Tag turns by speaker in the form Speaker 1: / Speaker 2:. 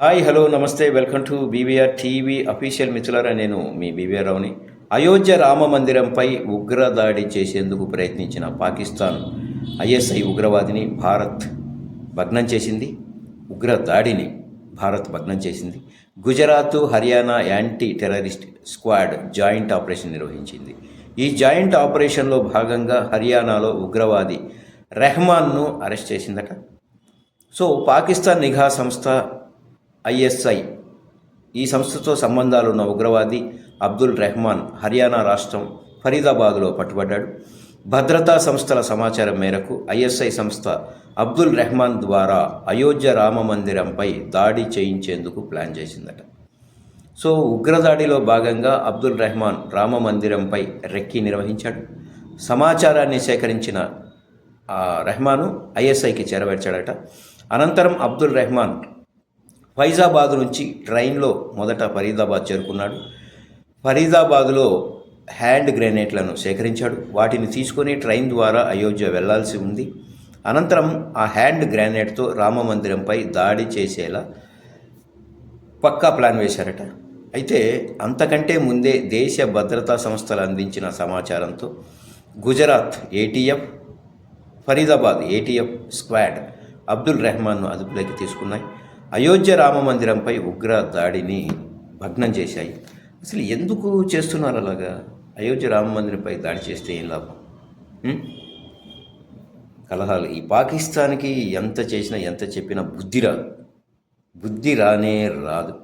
Speaker 1: Hi hello నమస్తే welcome to BVR TV official మిత్రులారా నేను మీ బీవీఆర్ రావుని అయోధ్య రామ మందిరంపై ఉగ్ర దాడి చేసేందుకు ప్రయత్నించిన పాకిస్తాన్ ఐఎస్ఐ ఉగ్రవాదిని భారత్ భగ్నం చేసింది. ఉగ్ర దాడిని భారత్ భగ్నం చేసింది. Gujarat Haryana anti terrorist squad joint operation నిర్వహించింది. ఈ జాయింట్ ఆపరేషన్లో భాగంగా హర్యానాలో ఉగ్రవాది రెహమాన్ను అరెస్ట్ చేసిందట. సో పాకిస్తాన్ నిఘా సంస్థ ఐఎస్ఐ ఈ సంస్థతో సంబంధాలు ఉన్న ఉగ్రవాది అబ్దుల్ రెహమాన్ హర్యానా రాష్ట్రం ఫరీదాబాద్లో పట్టుబడ్డాడు. భద్రతా సంస్థల సమాచారం మేరకు ఐఎస్ఐ సంస్థ అబ్దుల్ రెహమాన్ ద్వారా అయోధ్య రామ మందిరంపై దాడి చేయించేందుకు ప్లాన్ చేసిందట. సో ఉగ్రదాడిలో భాగంగా అబ్దుల్ రెహమాన్ రామ మందిరంపై రెక్కి నిర్వహించాడు. సమాచారాన్ని సేకరించిన రెహమాను ఐఎస్ఐకి చేరవేర్చాడట. అనంతరం అబ్దుల్ రెహమాన్ ఫైజాబాద్ నుంచి ట్రైన్లో మొదట ఫరీదాబాద్ చేరుకున్నాడు. ఫరీదాబాద్లో హ్యాండ్ గ్రెనేట్లను సేకరించాడు. వాటిని తీసుకొని ట్రైన్ ద్వారా అయోధ్య వెళ్ళాల్సి ఉంది. అనంతరం ఆ హ్యాండ్ గ్రానైట్తో రామ మందిరంపై దాడి చేసేలా పక్కా ప్లాన్ వేశారట. అయితే అంతకంటే ముందే దేశ భద్రతా సంస్థలు అందించిన సమాచారంతో Gujarat ATF Faridabad ATF squad Abdul రెహమాన్ను అదుపులోకి తీసుకున్నాయి. అయోధ్య రామ మందిరంపై ఉగ్ర దాడిని భగ్నం చేశాయి. అసలు ఎందుకు చేస్తున్నారు అలాగా? అయోధ్య రామ మందిరంపై దాడి చేస్తే ఏం లాభం? కలహాలు. ఈ పాకిస్తాన్కి ఎంత చేసినా ఎంత చెప్పినా బుద్ధి రాదు. బుద్ధి రానే రాదు.